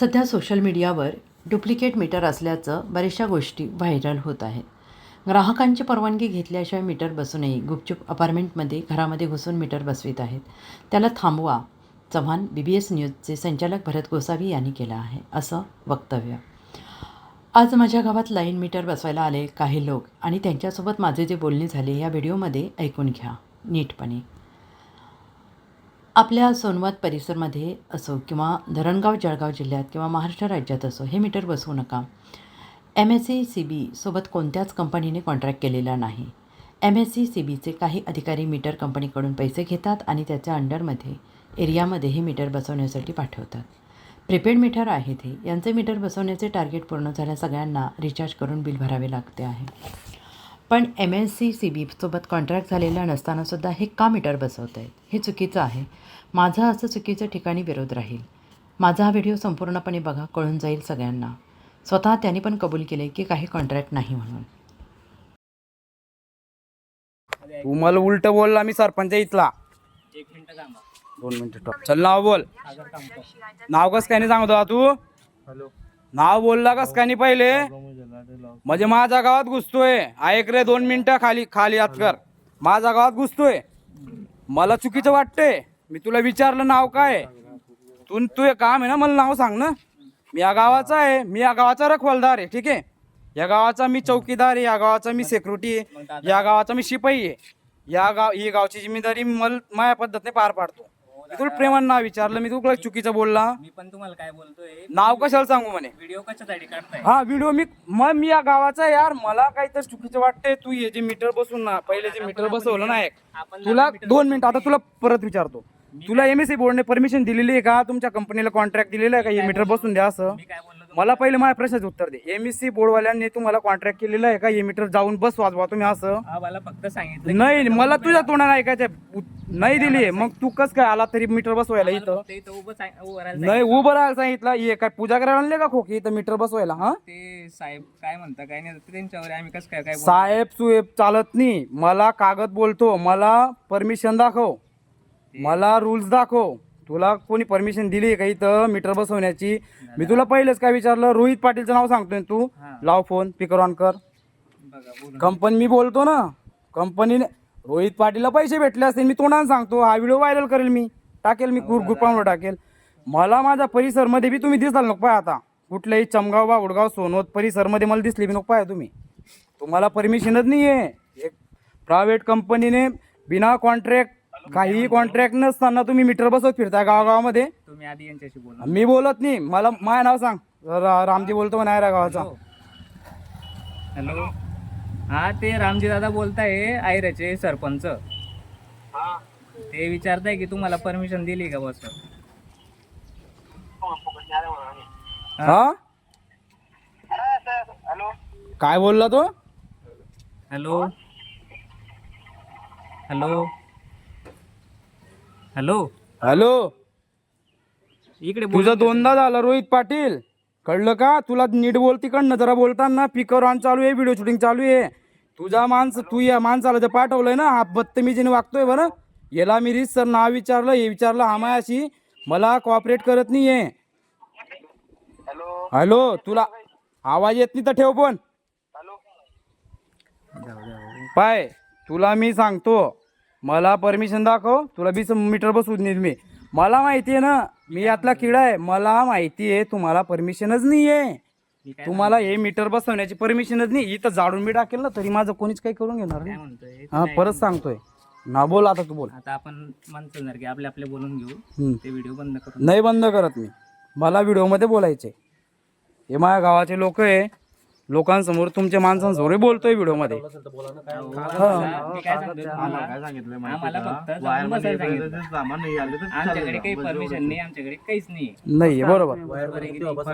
सध्या सोशल मीडियावर duplicate metre असल्याचं बऱ्याचशा गोष्टी व्हायरल होत आहेत. ग्राहकांची परवानगी घेतल्याशिवाय मीटर बसूनही गुपचूप अपार्टमेंटमध्ये घरामध्ये घुसून मीटर बसवित आहेत. त्याला थांबवा चव्हाण बी बी एस न्यूजचे संचालक भरत गोसावी यांनी केलं आहे असं वक्तव्य. आज माझ्या गावात लाईन मीटर बसवायला आले काही लोक आणि त्यांच्यासोबत माझे जे बोलणे झाले या व्हिडिओमध्ये ऐकून घ्या नीटपणे. आपल्या सोनवत परिसरमध्ये असो किंवा धरणगाव जळगाव जिल्ह्यात किंवा महाराष्ट्र राज्यात असो हे मीटर बसवू नका. M S C C B सोबत कोणत्याच कंपनीने कॉन्ट्रॅक्ट केलेला नाही. एम एस सी सी बीचे काही अधिकारी मीटर कंपनीकडून पैसे घेतात आणि त्याच्या अंडरमध्ये एरियामध्ये हे मीटर बसवण्यासाठी पाठवतात. प्रीपेड मीटर आहेत हे यांचे मीटर बसवण्याचे टार्गेट पूर्ण झाल्या सगळ्यांना रिचार्ज करून बिल भरावे लागते आहे. पण एम एस सी सी बीसोबत कॉन्ट्रॅक्ट झालेला नसतानासुद्धा हे का मीटर बसवत आहेत? हे चुकीचं आहे. माझा असं चुकीच्या ठिकाणी विरोध राहील. माझा हा व्हिडिओ संपूर्णपणे बघा कळून जाईल सगळ्यांना. स्वतः त्यांनी पण कबूल केले की काही कॉन्ट्रॅक्ट नाही म्हणून. तू मला उलट बोलला मी सरपंच इथला. एक मिनिट थांबा दोन मिनिटं टॉप चल नाव बोल. नाव कस काय नाही सांगतो तू? हॅलो. नाव बोलला कस काय नाही पहिले? म्हणजे माझ्या गावात घुसतोय. ऐक रे दोन मिनिटं खाली खाली हात कर. माझ्या गावात घुसतोय. मला चुकीचं वाटतंय. मी तुला विचारलं नाव काय? तू तू एक काम आहे ना मला नाव सांग ना. मी या गावाचा आहे. मी या गावाचा रखवालदार आहे ठीक आहे? या गावाचा मी चौकीदार आहे. या गावाचा मी सेक्युरिटी आहे. या गावाचा मी शिपाई आहे. या गाव ही गावची जिम्मेदारी मल माझ्या पद्धतीने पार पाडतो. मी तुला प्रेमान नाव विचारलं मी तुला चुकीचं बोलला. मी पण तुम्हाला काय बोलतोय? नाव कशाला सांगू म्हणे? व्हिडिओ कशासाठी काढताय? हा व्हिडिओ मी मग मी या गावाचा आहे यार. मला काहीतरी चुकीचं वाटतंय. तू हे जे मीटर बसून ना पहिले जे मीटर बसवलं ना एक आपण तुला दोन मिनिट आता तुला परत विचारतो. तुला एम एस सी बोर्डने परमिशन दिलेली आहे का? तुमच्या कंपनीला कॉन्ट्रॅक्ट दिलेलं आहे का? हे मीटर बसून द्या असं. मी काय बोललो? मला पहिले माझ्या प्रश्नाचं उत्तर दे. एम एस सी बोर्डवाल्यांनी तुम्हाला कॉन्ट्रॅक्ट केलेलं आहे का? हे मीटर जाऊन बस वाजवा तुम्ही असं. मला फक्त सांगितलं नाही मला तुझ्या तोंडाने ऐकायचं आहे. नाही दिली मग तू कस काय आला तरी मीटर बसवायला इथं? ते इथं उभं सांग- उभं राहायला नाही उभं राहायला सांगितलं. हे काय पूजा करायला आणले का खोकी इथं मीटर बसवायला हा? ते साहेब काय म्हणता काय नाही. ते त्यांच्यावर आम्ही कसं काय काय बोलू? साहेब सुहेब चालत नाही. मला कागद बोलतो. मला परमिशन दाखव. मला रुल्स दाखव. तुला कोणी परमिशन दिली का इथं? मीटर बसवण्याची? मी तुला पहिलेच काय विचारलं रोहित पाटीलचं नाव सांगतोय तू? हा. लाव फोन स्पीकर ऑन कर. कंपनी मी बोलतो ना कंपनीने रोहित पाटीलला पैसे भेटले असतील मी तोंडाने सांगतो हा व्हिडिओ व्हायरल करेल मी. टाकेल मी ग्रुप ग्रुपावर टाकेल. मला माझ्या परिसरमध्ये बी तुम्ही दिसाल नको पाय आता. कुठल्याही चमगाव बागुडगाव सोनवत परिसरमध्ये मला दिसली बी नको पाय तुम्ही. तुम्हाला परमिशनच नाही आहे एक प्रायव्हेट कंपनीने बिना कॉन्ट्रॅक्ट काहीही कॉन्ट्रॅक्ट नसताना तुम्ही मीटर बसवत फिरता गावागावामध्ये? तुम्ही आधी यांच्याशी बोला. मी बोलत नाही. मला माझं नाव सांग. रा- रामजी बोलतो नाही रा गावाचा. हॅलो. हा ते रामजी दादा बोलताय आयऱ्याचे सरपंच. ते विचारताय की तुम्हाला परमिशन दिली का बस हा? काय बोलला तो? हॅलो. हॅलो. हॅलो. हॅलो. इकडे बोल तुझं दोनदा झालं रोहित पाटील. कळलं का? तुला नीट बोल तिकडनं जरा बोलताना पिकर ऑन चालू आहे व्हिडिओ शूटिंग चालू आहे. तुझा माणसं तू या माणसाला जे पाठवलंय ना हा बदतमीजीने वागतोय बरं. याला मी रिस सर नाव विचारलं हे विचारलं हा मायाशी मला कॉपरेट करत नाहीये. हॅलो. तुला आवाज येत नाही तर ठेव पण. पाय तुला मी सांगतो. मला परमिशन दाखव. तुला बीस मीटर बसवून देईन मी. मला माहिती आहे ना मी यातला किडा आहे. मला माहिती आहे तुम्हाला परमिशनच नाही आहे तुम्हाला हे मीटर बसवण्याची परमिशनच नाही. इथं जाडून मी टाकेल ना तरी माझं कोणीच काही करून घेणार नाही. म्हणतोय? हा परत सांगतोय. ना बोल आता तू बोल. आता आपण म्हणतो की आपले आपले बोलून घेऊ. ते व्हिडिओ बंद करून नाही बंद करत मी. मला व्हिडिओमध्ये बोलायचे हे माझ्या गावाचे लोक आहे. लोकांसमोर तुमच्या माणसांसमोर बोलतोय व्हिडिओमध्ये. परमिशन नाही आमच्याकडे काहीच नाही. नाही बरोबर.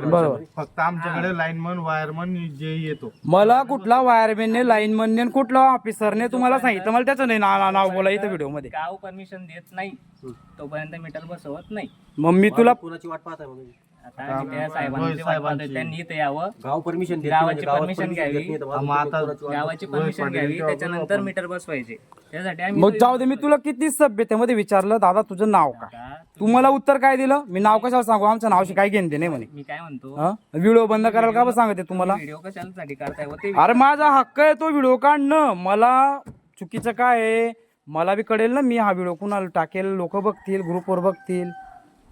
बरोबर. फक्त आमच्याकडे लाईनमन वायरमन जे येतो. मला कुठला वायरमॅनने लाईनमनने कुठला ऑफिसरने तुम्हाला सांगितलं? मला त्याचं नाही ना- नाव बोला इथं व्हिडिओमध्ये. गाव परमिशन देत नाही तोपर्यंत मीटर बसवत नाही. मग मी तुला आता आम्ही त्या साहेबांना होय, ते साहेबांची. वाटतं त्यांनी इथं यावं. गाव परमिशन देत गावाची म्हणजे permission घ्यावी. गावाची परमिशन घ्यावी त्याच्यानंतर मीटर बसवायचे. त्यासाठी आम्ही मग जाऊ दे मी तुला किती सभ्यतेमध्ये विचारलं दादा तुझं नाव काय? आता तू मला उत्तर काय दिलं? मी नाव कशाला सांगू? आमच्या नावाशी काय घेणं ते नाही म्हणे? मी काय म्हणतो? व्हिडिओ बंद करायला का बरं सांगते तुम्हाला? व्हिडिओ कशासाठी करताय व ते अरे माझा हक्क आहे तो व्हिडिओ काढणं. मला चुकीचं काय आहे? मला बी कळेल ना मी हा व्हिडिओ कुणाला टाकेल? लोक बघतील ग्रुपवर बघतील.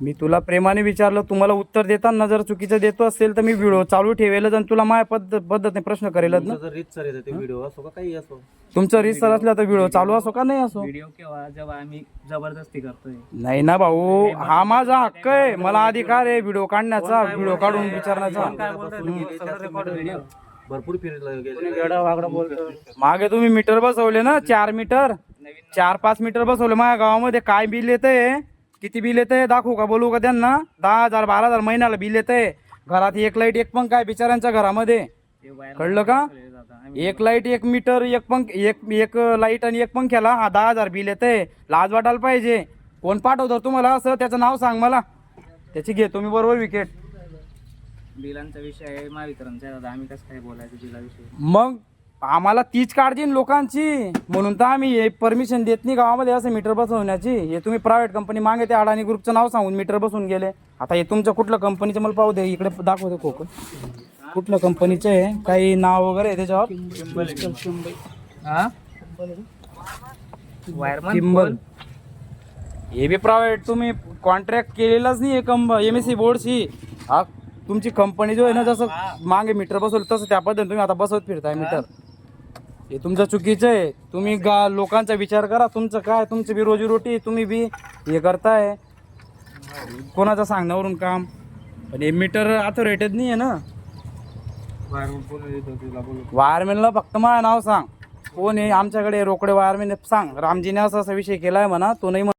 मी तुला प्रेमाने विचारलं तुम्हाला उत्तर देताना जर चुकीचं देतो असेल तर मी व्हिडिओ चालू ठेवेलच आणि तुला माझ्या पद्धत पद्धतीने प्रश्न करेलच ना. तुमचं जर रीत सर येतं ते व्हिडिओ असो का काही असो? तुमचं रिसर असलं तर व्हिडिओ चालू असो का नाही असो? व्हिडिओ केव्हा? जेव्हा आम्ही जबरदस्ती करतोय. नाही ना भाऊ हा माझा हक्क आहे. मला अधिकार आहे व्हिडिओ काढण्याचा व्हिडिओ काढून विचारण्याचा. व्हिडिओ भरपूर गेले मागे तुम्ही मीटर बसवले ना चार मीटर. चार पाच मीटर बसवले माझ्या गावामध्ये. काय बिल येतंय? किती बिल येतंय दाखवू का? बोलू का त्यांना? दहा हजार बारा हजार महिन्याला बिल येतंय. घरात एक लाइट एक पंखा आहे बिचाऱ्यांच्या घरामध्ये. कळलं का? एक लाइट एक मीटर एक पंख एक एक लाइट आणि एक पंख्याला हा दहा हजार बिल येतंय. लाज वाटायला पाहिजे. कोण पाठवतो तुम्हाला असं? त्याचं नाव सांग मला. त्याची घेतो मी बरोबर विकेट. बिलांचा विषय आहे महावितरणचा आम्ही कसं काय बोलायचं बिलाविषयी? मग आम्हाला तीच काळजी लोकांची. म्हणून तर आम्ही हे परमिशन देत नाही गावामध्ये असं मीटर बसवण्याची हे तुम्ही प्रायव्हेट कंपनी मागे ते अडाणी ग्रुपचं नाव सांगून मीटर बसवून गेले. आता हे तुमचं कुठलं कंपनीचं मला पाहू दे इकडे दाखवते कोकण. कुठलं कंपनीचं आहे? काही नाव वगैरे आहे त्याच्यावर? हा? किंबल हे बी प्रायव्हेट तुम्ही कॉन्ट्रॅक्ट केलेलाच नाही कंप एम एस सी बोर्डशी हा तुमची कंपनी जो आहे ना जसं मागे मीटर बसवलं तसं त्या पद्धतीने तुम्ही आता बसवत फिरताय मीटर हे तुमचं चुकीचं आहे. तुम्ही गा लोकांचा विचार करा. तुमचं काय? तुमची बी रोजीरोटी तुम्ही बी हे करताय. कोणाचं सांगण्यावरून काम? पण हे मीटर अथॉरिटीच नाही आहे ना. वायरमॅनला फक्त मला नाव सांग. कोण आहे? आमच्याकडे रोकडे वायरमॅन सांग. रामजीने असा असा विषय केलाय म्हणा तो नाही म्हण-